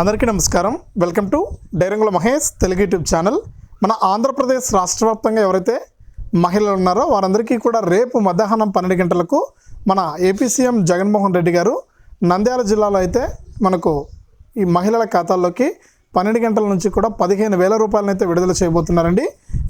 అందరికీ నమస్కారం. Welcome to డైరంగుల Mahesh Telugu YouTube channel. మన ఆంధ్రప్రదేశ్ రాష్ట్ర వ్యాప్తంగా ఎవరైతే మహిళలు ఉన్నారో వారందరికీ కూడా రేపు మధ్యాహ్నం పన్నెండు గంటలకు మన ఏపీ సీఎం జగన్మోహన్ రెడ్డి గారు నంద్యాల జిల్లాలో అయితే మనకు ఈ మహిళల ఖాతాల్లోకి పన్నెండు గంటల నుంచి కూడా పదిహేను వేల రూపాయలను అయితే విడుదల చేయబోతున్నారండి.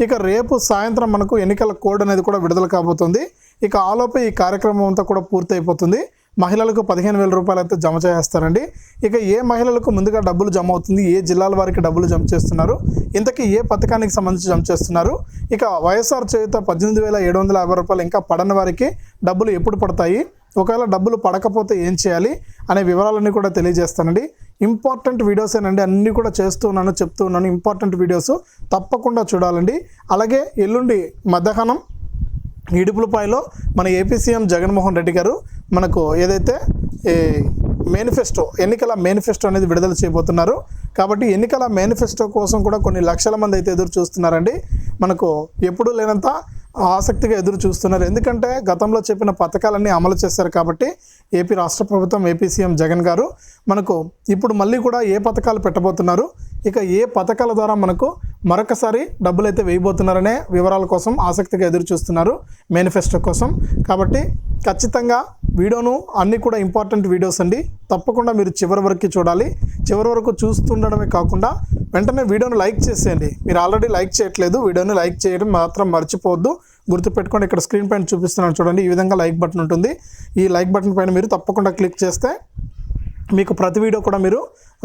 ఇక రేపు సాయంత్రం మనకు ఎన్నికల కోడ్ అనేది కూడా విడుదల కాబోతుంది. ఇక ఆలోపు ఈ కార్యక్రమం అంతా కూడా పూర్తయిపోతుంది. మహిళలకు పదిహేను వేల రూపాయలు అయితే జమ చేస్తారండి. ఇక ఏ మహిళలకు ముందుగా డబ్బులు జమ అవుతుంది? ఏ జిల్లాల వారికి డబ్బులు జమ చేస్తున్నారు? ఇంతకీ ఏ పథకానికి సంబంధించి జమ చేస్తున్నారు? ఇక వైఎస్ఆర్ చేయుత పద్దెనిమిది వేల ఏడు వందల యాభై రూపాయలు ఇంకా పడని వారికి డబ్బులు ఎప్పుడు పడతాయి? ఒకవేళ డబ్బులు పడకపోతే ఏం చేయాలి? అనే వివరాలన్నీ కూడా తెలియజేస్తానండి. ఇంపార్టెంట్ వీడియోస్ ఏనండి అన్నీ కూడా చేస్తూ ఉన్నాను చెప్తూ ఉన్నాను. ఇంపార్టెంట్ వీడియోస్ తప్పకుండా చూడాలండి. అలాగే ఎల్లుండి మధ్యాహ్నం ఇడుపులపాయలో మన ఏపీ సీఎం జగన్మోహన్ రెడ్డి గారు మనకు ఏదైతే ఈ మేనిఫెస్టో ఎన్నికల మేనిఫెస్టో అనేది విడుదల చేయబోతున్నారు. కాబట్టి ఎన్నికల మేనిఫెస్టో కోసం కూడా కొన్ని లక్షల మంది అయితే ఎదురు చూస్తున్నారండి. మనకు ఎప్పుడూ లేనంత ఆసక్తిగా ఎదురు చూస్తున్నారు. ఎందుకంటే గతంలో చెప్పిన పథకాలన్నీ అమలు చేశారు కాబట్టి ఏపీ రాష్ట్ర ప్రభుత్వం ఏపీ సీఎం జగన్ గారు మనకు ఇప్పుడు మళ్ళీ కూడా ఏ పథకాలు పెట్టబోతున్నారు? ఇక ఏ పథకాల ద్వారా మనకు మరొకసారి డబ్బులు అయితే వేయబోతున్నారనే వివరాల కోసం ఆసక్తిగా ఎదురు చూస్తున్నారు మేనిఫెస్టో కోసం. కాబట్టి ఖచ్చితంగా వీడియోను అన్నీ కూడా ఇంపార్టెంట్ వీడియోస్ అండి. తప్పకుండా మీరు చివరి వరకు చూడాలి. చివరి వరకు చూస్తుండడమే కాకుండా వెంటనే వీడియోను లైక్ చేసేయండి. మీరు ఆల్రెడీ లైక్ చేయట్లేదు. వీడియోని లైక్ చేయడం మాత్రం మర్చిపోవద్దు. గుర్తుపెట్టుకోండి ఇక్కడ స్క్రీన్ పైన చూపిస్తున్నాను చూడండి. ఈ విధంగా లైక్ బటన్ ఉంటుంది. ఈ లైక్ బటన్ పైన మీరు తప్పకుండా క్లిక్ చేస్తే మీకు ప్రతి వీడియో కూడా మీరు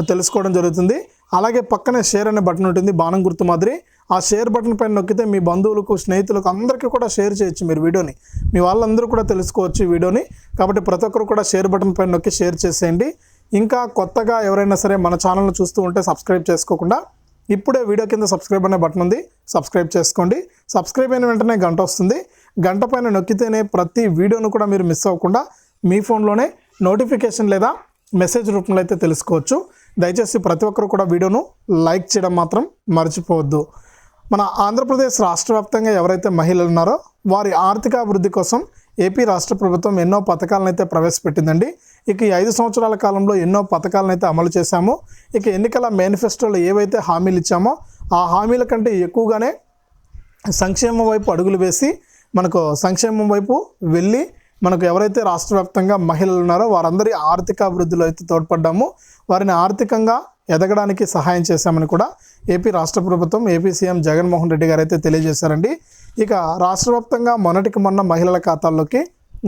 తెలుసుకోవడం జరుగుతుంది. అలాగే పక్కనే షేర్ అనే బటన్ ఉంటుంది బాణం గుర్తు మాదిరి. ఆ షేర్ బటన్ పైన నొక్కితే మీ బంధువులకు స్నేహితులకు అందరికీ కూడా షేర్ చేయొచ్చు మీరు వీడియోని. మీ వాళ్ళందరూ కూడా తెలుసుకోవచ్చు వీడియోని. కాబట్టి ప్రతి ఒక్కరు కూడా షేర్ బటన్ పైన నొక్కి షేర్ చేసేయండి. ఇంకా కొత్తగా ఎవరైనా సరే మన ఛానల్ను చూస్తూ ఉంటే సబ్స్క్రైబ్ చేసుకోకుండా ఇప్పుడే వీడియో కింద సబ్స్క్రైబ్ అనే బటన్ ఉంది సబ్స్క్రైబ్ చేసుకోండి. సబ్స్క్రైబ్ అయిన వెంటనే గంట వస్తుంది. గంట పైన నొక్కితేనే ప్రతి వీడియోను కూడా మీరు మిస్ అవ్వకుండా మీ ఫోన్లోనే నోటిఫికేషన్ లేదా మెసేజ్ రూపంలో అయితే తెలుసుకోవచ్చు. దయచేసి ప్రతి ఒక్కరు కూడా వీడియోను లైక్ చేయడం మాత్రం మర్చిపోవద్దు. మన ఆంధ్రప్రదేశ్ రాష్ట్ర వ్యాప్తంగా ఎవరైతే మహిళలు ఉన్నారో వారి ఆర్థిక అభివృద్ధి కోసం ఏపీ రాష్ట్ర ప్రభుత్వం ఎన్నో పథకాలను అయితే ప్రవేశపెట్టిందండి. ఇక ఈ ఐదు సంవత్సరాల కాలంలో ఎన్నో పథకాలను అయితే అమలు చేశాము. ఇక ఎన్నికల మేనిఫెస్టోలో ఏవైతే హామీలు ఇచ్చామో ఆ హామీల కంటే ఎక్కువగానే సంక్షేమం వైపు అడుగులు వేసి మనకు సంక్షేమం వైపు వెళ్ళి మనకు ఎవరైతే రాష్ట్ర వ్యాప్తంగా మహిళలు ఉన్నారో వారందరి ఆర్థిక అభివృద్ధిలో అయితే తోడ్పడ్డాము. వారిని ఆర్థికంగా ఎదగడానికి సహాయం చేశామని కూడా ఏపీ రాష్ట్ర ప్రభుత్వం ఏపీ సీఎం జగన్మోహన్ రెడ్డి గారు అయితే తెలియజేశారండి. ఇక రాష్ట్ర వ్యాప్తంగా మొన్నటికి మొన్న మహిళల ఖాతాల్లోకి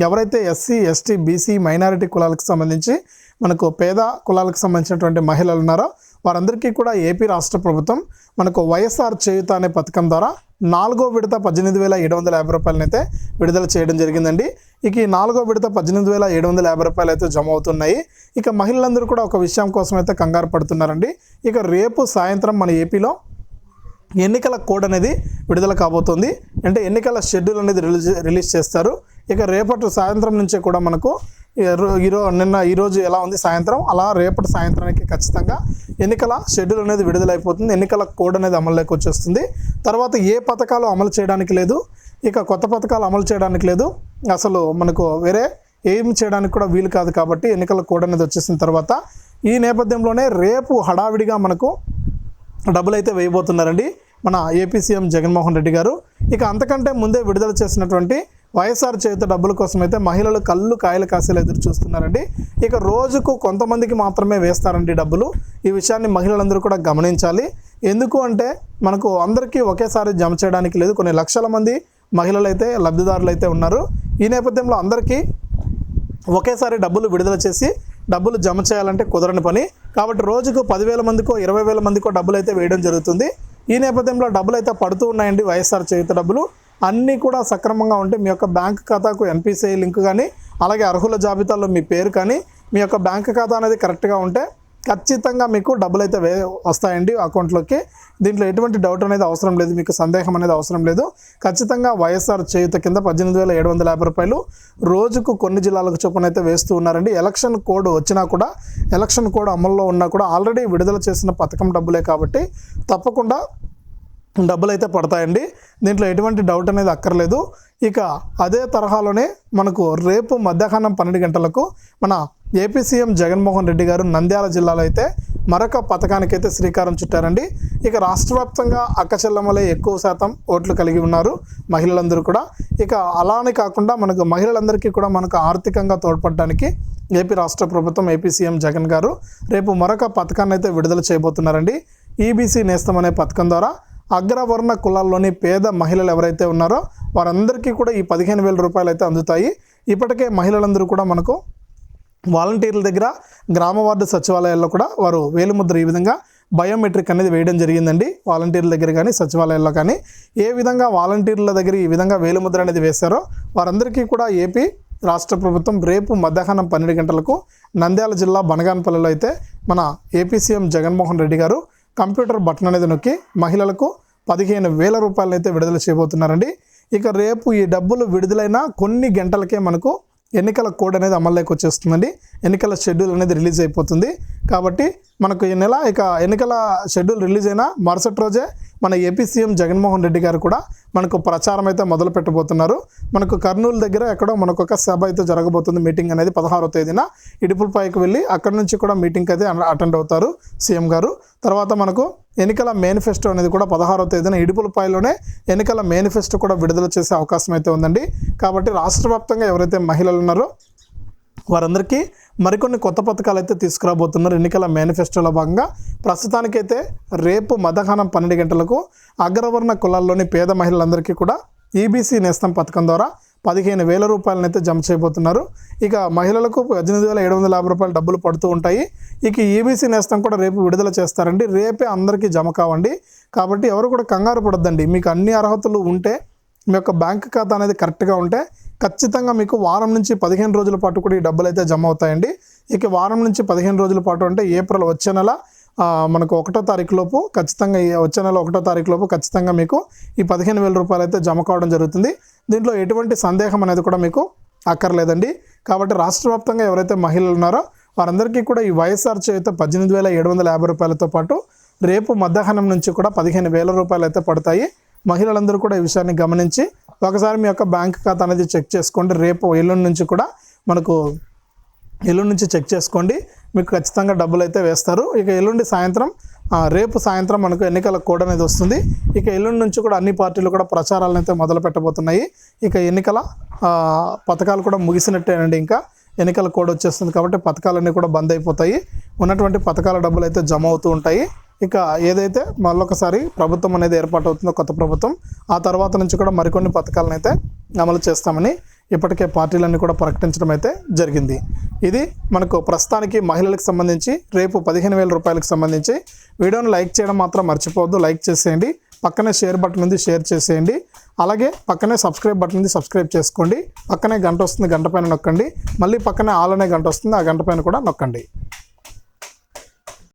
ఎవరైతే ఎస్సీ ఎస్టీ బీసీ మైనారిటీ కులాలకు సంబంధించి మనకు పేద కులాలకు సంబంధించినటువంటి మహిళలు ఉన్నారో వారందరికీ కూడా ఏపీ రాష్ట్ర ప్రభుత్వం మనకు వైఎస్ఆర్ చేయుత అనే పథకం ద్వారా నాలుగో విడత పద్దెనిమిది వేల ఏడు వందల యాభై రూపాయలను అయితే విడుదల చేయడం జరిగిందండి. ఇక ఈ నాలుగో విడత పద్దెనిమిది వేల ఏడు వందల యాభై రూపాయలు అయితే జమ అవుతున్నాయి. ఇక మహిళలందరూ కూడా ఒక విషయం కోసం అయితే కంగారు పడుతున్నారండి. ఇక రేపు సాయంత్రం మన ఏపీలో ఎన్నికల కోడ్ అనేది విడుదల కాబోతుంది. అంటే ఎన్నికల షెడ్యూల్ అనేది రిలీజ్ రిలీజ్ చేస్తారు. ఇక రేపటి సాయంత్రం నుంచే కూడా మనకు ఈరో నిన్న ఈరోజు ఎలా ఉంది సాయంత్రం? అలా రేపటి సాయంత్రానికి ఖచ్చితంగా ఎన్నికల షెడ్యూల్ అనేది విడుదలైపోతుంది. ఎన్నికల కోడ్ అనేది అమలులోకి వచ్చేస్తుంది. తర్వాత ఏ పథకాలు అమలు చేయడానికి లేదు? ఇక కొత్త పథకాలు అమలు చేయడానికి లేదు. అసలు మనకు వేరే ఏం చేయడానికి కూడా వీలు కాదు కాబట్టి ఎన్నికల కోడ్ అనేది వచ్చేసిన తర్వాత ఈ నేపథ్యంలోనే రేపు హడావిడిగా మనకు డబ్బులు అయితే వేయబోతున్నారండి మన ఏపీ సీఎం జగన్మోహన్ రెడ్డి గారు. ఇక అంతకంటే ముందే విడుదల చేసినటువంటి వైఎస్ఆర్ చేత డబ్బుల కోసం అయితే మహిళలు కళ్ళు కాయలు కాసేలు ఎదురు చూస్తున్నారండి. ఇక రోజుకు కొంతమందికి మాత్రమే వేస్తారండి డబ్బులు. ఈ విషయాన్ని మహిళలందరూ కూడా గమనించాలి. ఎందుకు అంటే మనకు అందరికీ ఒకేసారి జమ చేయడానికి లేదు. కొన్ని లక్షల మంది మహిళలు అయితే లబ్ధిదారులు అయితే ఉన్నారు. ఈ నేపథ్యంలో అందరికీ ఒకేసారి డబ్బులు విడుదల చేసి డబ్బులు జమ చేయాలంటే కుదరని పని. కాబట్టి రోజుకు పదివేల మందికో ఇరవై వేల మందికో డబ్బులు అయితే వేయడం జరుగుతుంది. ఈ నేపథ్యంలో డబ్బులు అయితే పడుతూ ఉన్నాయండి వైఎస్ఆర్ చేయుత డబ్బులు. అన్నీ కూడా సక్రమంగా ఉంటే మీ యొక్క బ్యాంక్ ఖాతాకు ఎన్పిసిఐ లింక్ కానీ అలాగే అర్హుల జాబితాలో మీ పేరు కానీ మీ యొక్క బ్యాంక్ ఖాతా అనేది కరెక్ట్గా ఉంటే ఖచ్చితంగా మీకు డబ్బులు అయితే వే వస్తాయండి అకౌంట్లోకి. దీంట్లో ఎటువంటి డౌట్ అనేది అవసరం లేదు మీకు సందేహం అనేది అవసరం లేదు. ఖచ్చితంగా వైఎస్ఆర్ చేయుత కింద పద్దెనిమిది వేల ఏడు వందల యాభై రూపాయలు రోజుకు కొన్ని జిల్లాలకు చొప్పున అయితే వేస్తూ ఉన్నారండి. ఎలక్షన్ కోడ్ వచ్చినా కూడా ఎలక్షన్ కోడ్ అమల్లో ఉన్నా కూడా ఆల్రెడీ విడుదల చేసిన పథకం డబ్బులే కాబట్టి తప్పకుండా డబ్బులు అయితే పడతాయండి. దీంట్లో ఎటువంటి డౌట్ అనేది అక్కర్లేదు. ఇక అదే తరహాలోనే మనకు రేపు మధ్యాహ్నం పన్నెండు గంటలకు మన ఏపీ సీఎం జగన్మోహన్ రెడ్డి గారు నంద్యాల జిల్లాలో అయితే మరొక పథకానికైతే శ్రీకారం చుట్టారండి. ఇక రాష్ట్ర వ్యాప్తంగా అక్కచెల్లమ్మలే ఎక్కువ శాతం ఓట్లు కలిగి ఉన్నారు. మహిళలందరూ కూడా. ఇక అలానే కాకుండా మనకు మహిళలందరికీ కూడా మనకు ఆర్థికంగా తోడ్పడడానికి ఏపీ రాష్ట్ర ప్రభుత్వం ఏపీ సీఎం జగన్ గారు రేపు మరొక పథకాన్ని అయితే విడుదల చేయబోతున్నారండి. ఈబీసీ నేస్తం అనే పథకం ద్వారా అగ్రవర్ణ కులాల్లోని పేద మహిళలు ఎవరైతే ఉన్నారో వారందరికీ కూడా ఈ పదిహేను వేల రూపాయలు అయితే అందుతాయి. ఇప్పటికే మహిళలందరూ కూడా మనకు వాలంటీర్ల దగ్గర గ్రామ వార్డు సచివాలయాల్లో కూడా వారు వేలుముద్ర ఈ విధంగా బయోమెట్రిక్ అనేది వేయడం జరిగిందండి. వాలంటీర్ల దగ్గర కానీ సచివాలయాల్లో కానీ ఏ విధంగా వాలంటీర్ల దగ్గర ఈ విధంగా వేలుముద్ర అనేది వేశారో వారందరికీ కూడా ఏపీ రాష్ట్ర ప్రభుత్వం రేపు మధ్యాహ్నం పన్నెండు గంటలకు నంద్యాల జిల్లా బనగానపల్లిలో అయితే మన ఏపీ సీఎం జగన్మోహన్ రెడ్డి గారు కంప్యూటర్ బటన్ అనేది నొక్కి మహిళలకు పదిహేను వేల రూపాయలు అయితే విడుదల చేయబోతున్నారండి. ఇక రేపు ఈ డబ్బులు విడుదలైన కొన్ని గంటలకే మనకు ఎన్నికల కోడ్ అనేది అమల్లోకి వచ్చేస్తుందండి. ఎన్నికల షెడ్యూల్ అనేది రిలీజ్ అయిపోతుంది. కాబట్టి మనకు ఈ నెల ఇక ఎన్నికల షెడ్యూల్ రిలీజ్ అయిన మరుసటి రోజే మన ఏపీ సీఎం జగన్మోహన్ రెడ్డి గారు కూడా మనకు ప్రచారం అయితే మొదలు పెట్టబోతున్నారు. మనకు కర్నూలు దగ్గర ఎక్కడో మనకు ఒక సభ అయితే జరగబోతుంది. మీటింగ్ అనేది పదహారో తేదీన ఇడుపులపైకి వెళ్ళి అక్కడి నుంచి కూడా మీటింగ్ అయితే అటెండ్ అవుతారు సీఎం గారు. తర్వాత మనకు ఎన్నికల మేనిఫెస్టో అనేది కూడా పదహారో తేదీన ఇడుపులపాయలోనే ఎన్నికల మేనిఫెస్టో కూడా విడుదల చేసే అవకాశం అయితే ఉందండి. కాబట్టి రాష్ట్ర ఎవరైతే మహిళలు ఉన్నారో వారందరికీ మరికొన్ని కొత్త పథకాలు అయితే తీసుకురాబోతున్నారు. ఎన్నికల మేనిఫెస్టోలో భాగంగా ప్రస్తుతానికైతే రేపు మధ్యాహ్నం పన్నెండు గంటలకు అగ్రవర్ణ కులాల్లోని పేద మహిళలందరికీ కూడా ఈబీసీ నేస్తం పథకం ద్వారా పదిహేను వేల రూపాయలనైతే జమ చేయబోతున్నారు. ఇక మహిళలకు పద్దెనిమిది వేల ఏడు వందల యాభై రూపాయలు డబ్బులు పడుతూ ఉంటాయి. ఇక ఈబీసీ నేస్తం కూడా రేపు విడుదల చేస్తారండి. రేపే అందరికీ జమ కావండి. కాబట్టి ఎవరు కూడా కంగారు పడద్దండి. మీకు అన్ని అర్హతలు ఉంటే మీ యొక్క బ్యాంక్ ఖాతా అనేది కరెక్ట్గా ఉంటే ఖచ్చితంగా మీకు వారం నుంచి పదిహేను రోజుల పాటు కూడా ఈ డబ్బులు అయితే జమ అవుతాయండి. ఇక వారం నుంచి పదిహేను రోజుల పాటు అంటే ఏప్రిల్ వచ్చే నెల మనకు ఒకటో తారీఖు లోపు ఖచ్చితంగా వచ్చే నెల ఒకటో తారీఖు లోపు ఖచ్చితంగా మీకు ఈ పదిహేను వేల రూపాయలు అయితే జమ కావడం జరుగుతుంది. దీంట్లో ఎటువంటి సందేహం అనేది కూడా మీకు అక్కర్లేదండి. కాబట్టి రాష్ట్ర వ్యాప్తంగా ఎవరైతే మహిళలు ఉన్నారో వారందరికీ కూడా ఈ వైఎస్ఆర్ చేత పద్దెనిమిది వేల ఏడు వందల యాభై రూపాయలతో పాటు రేపు మధ్యాహ్నం నుంచి కూడా పదిహేను వేల రూపాయలు అయితే పడతాయి. మహిళలందరూ కూడా ఈ విషయాన్ని గమనించి ఒకసారి మీ యొక్క బ్యాంక్ ఖాతా అనేది చెక్ చేసుకోండి. రేపు ఎల్లుండి నుంచి కూడా మనకు ఎల్లుండి నుంచి చెక్ చేసుకోండి. మీకు ఖచ్చితంగా డబ్బులు అయితే వేస్తారు. ఇక ఎల్లుండి సాయంత్రం రేపు సాయంత్రం మనకు ఎన్నికల కోడ్ అనేది వస్తుంది. ఇక ఎల్లుండి నుంచి కూడా అన్ని పార్టీలు కూడా ప్రచారాలను అయితే మొదలు పెట్టబోతున్నాయి. ఇక ఎన్నికల పథకాలు కూడా ముగిసినట్టేనండి ఇంకా. ఎన్నికల కోడ్ వచ్చేస్తుంది కాబట్టి పథకాలన్నీ కూడా బంద్ అయిపోతాయి. ఉన్నటువంటి పథకాల డబ్బులు అయితే జమ అవుతూ ఉంటాయి. ఇక ఏదైతే మళ్ళొకసారి ప్రభుత్వం అనేది ఏర్పాటు అవుతుందో కొత్త ప్రభుత్వం ఆ తర్వాత నుంచి కూడా మరికొన్ని పథకాలను అయితే అమలు చేస్తామని ఇప్పటికే పార్టీలన్నీ కూడా ప్రకటించడం అయితే జరిగింది. ఇది మనకు ప్రస్తుతానికి మహిళలకు సంబంధించి రేపు పదిహేను వేల రూపాయలకు సంబంధించి. వీడియోను లైక్ చేయడం మాత్రం మర్చిపోవద్దు. లైక్ చేసేయండి. పక్కనే షేర్ బటన్ ఉంది షేర్ చేసేయండి. అలాగే పక్కనే సబ్స్క్రైబ్ బటన్ ఉంది సబ్స్క్రైబ్ చేసుకోండి. పక్కనే గంట వస్తుంది గంట పైన నొక్కండి. మళ్ళీ పక్కనే ఆల్ అనే గంట వస్తుంది ఆ గంట పైన కూడా నొక్కండి.